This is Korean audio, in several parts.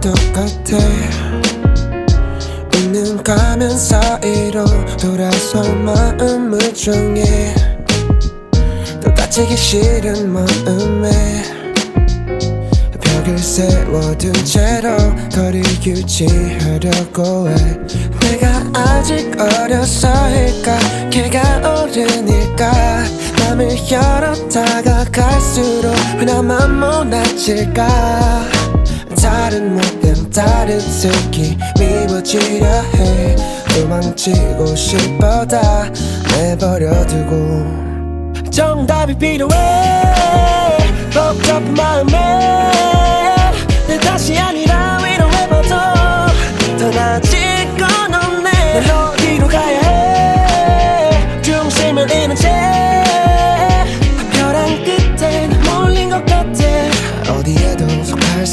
똑같아. 웃는 가면 사이로 돌아설 마음을 정해. 또 다치기 싫은 마음에. 벽을 세워둔 채로 거리 유지하려고 해. 내가 아직 어려서일까? 걔가 어른일까? 맘을 열어 다가갈수록 그나마 못나질까 다른 모양 다른 새끼 미워지려 해. 도망치고 싶어 다. 내버려두고 정답이 필요해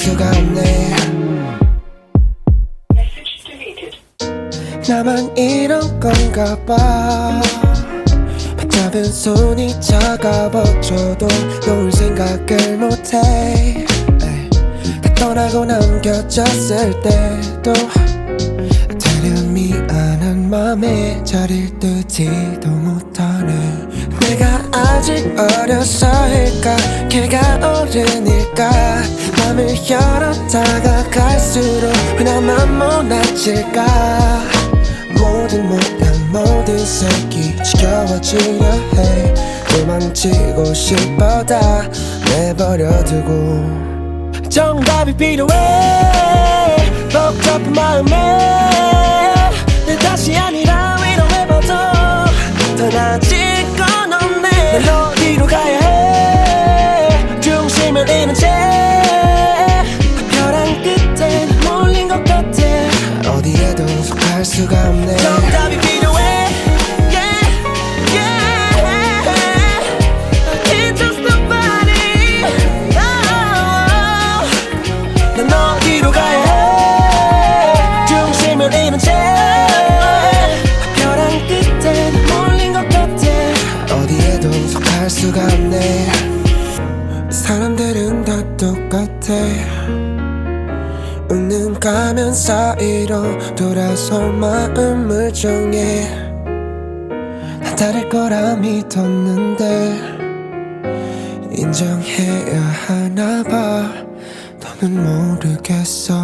수가 없네. 나만 이런 건가 봐. 붙잡은 손이 차가워져도 놓을 생각을 못해. 다 떠나고 남겨졌을 때도 되려 미안한 맘에 자리를 뜨지도 못하네. 내가 아직 어려서일까? 걔가 어른일까 맘을 열어 다가갈수록 그나마 못나질까? 모든 모양 모든 새끼 지겨워지려 해. 도망치고 싶어 다 내버려두고. 정답이 필요해. 복잡한 마음에 속할 수가 없네. 정답이 필요해. Oh. 수가 없네. 사람들은 다 똑같아 웃는 가면 사이로 돌아설 마음을 정해. 난 다를 거라 믿었는데 인정해야 하나 봐. 너는 모르겠어. 나